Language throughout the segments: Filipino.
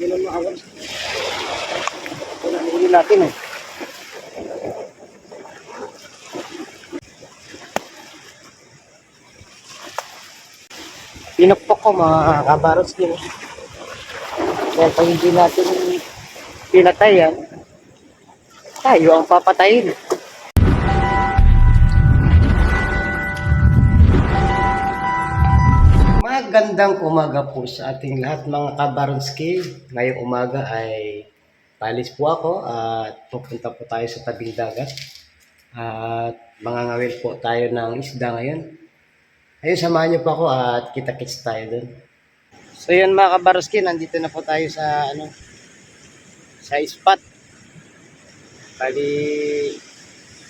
Yun ang maawan. Wala nahuli natin eh. Pinukpok ko mga kabaros din. Dahil pag hindi natin pinatayan, tayo ang papatayin. Magandang umaga po sa ating lahat mga kabaronski. Ngayong umaga ay palis po ako at pupunta po tayo sa tabing dagat. At mangangawil po tayo ng isda ngayon. Ayun, samahan niyo po ako at kita-kits tayo dun. So yun mga kabaroski, nandito na po tayo sa ano sa spot. Bali,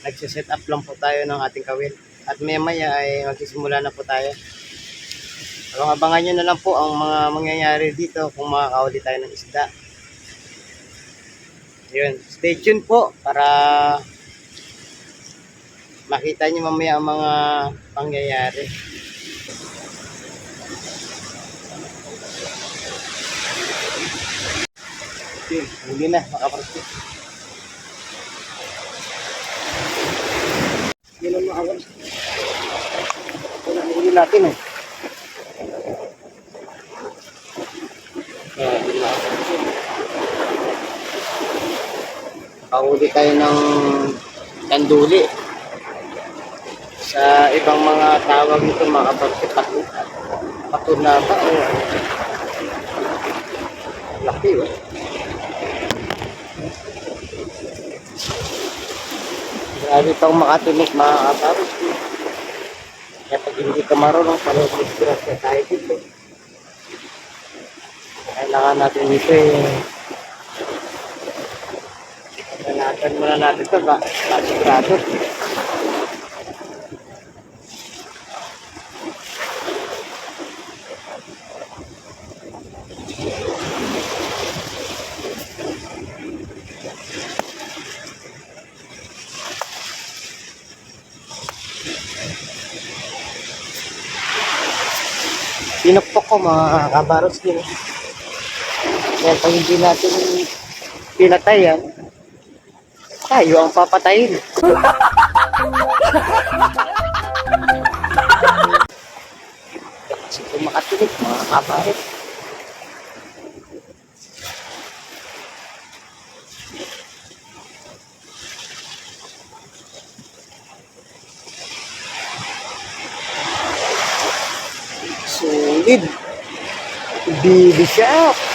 nagsiset up lang po tayo ng ating kawil. At maya maya ay magsisimula na po tayo. So, abangan nyo na lang po ang mga mangyayari dito kung makakahuli tayo ng isda. Yun, stay tuned po para makita nyo mamaya ang mga pangyayari. Yun, huli na, makaparti. Yun ang maawan. Wala, huli natin eh. Kaya, yun na. Nakahuli tayo ng kanduli. Sa ibang mga tawag nito mga patu patunata o laki oh. Grabe pang makatinik mga kapatid. Kaya pag hindi ka marunong, parang disgrasya tayo dito. Kailangan natin dito eh. Kailangan muna natin ito ba? Pasigurado. Pinukpok ko mga kabaros din. Dahil pag hindi natin pinatayan, tayo ang papatayin. Kasi kung makatinig mga kabaros. Solid. Bibi siya.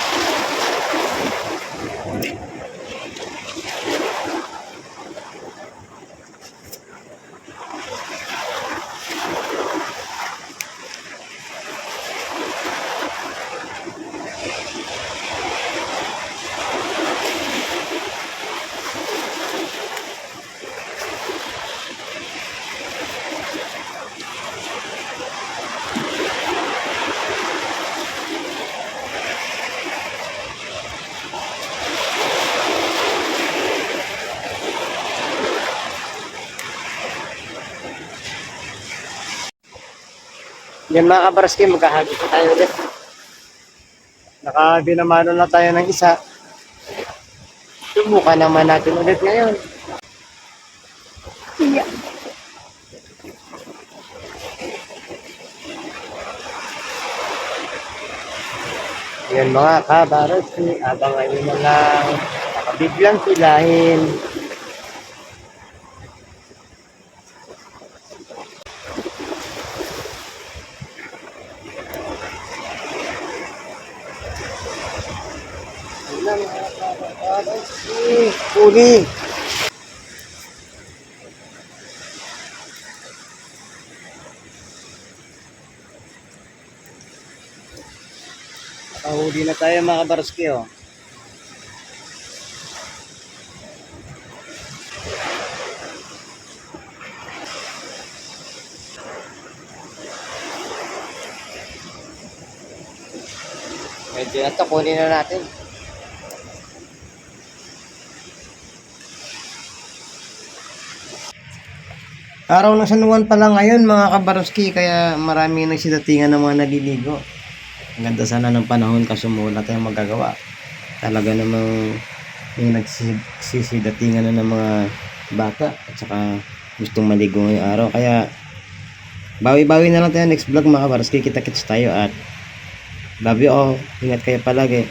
Yan mga kabaraski, maghahagi pa tayo ulit. Nakabinamano na tayo ng isa. Subukan naman natin ulit ngayon. Yeah. Yan mga kabaraski, abangan nyo na lang. Nakabiglang silahin. Yan mga kabaraski. Uli. Nakahuli na tayo mga kabarski oh. Medyo na to, kunin na natin. Araw ng San Juan pa lang ngayon mga kabaroski kaya marami nagsidatingan ng mga naliligo. Ang ganda sana ng panahon kaso mula tayong magagawa. talaga namang may nagsisidatingan na ng mga bata at saka gustong maligo ngayong araw. Kaya bawi-bawi na lang tayo next vlog mga kabarski. Kita-kits tayo at love you all. Ingat kayo palagi.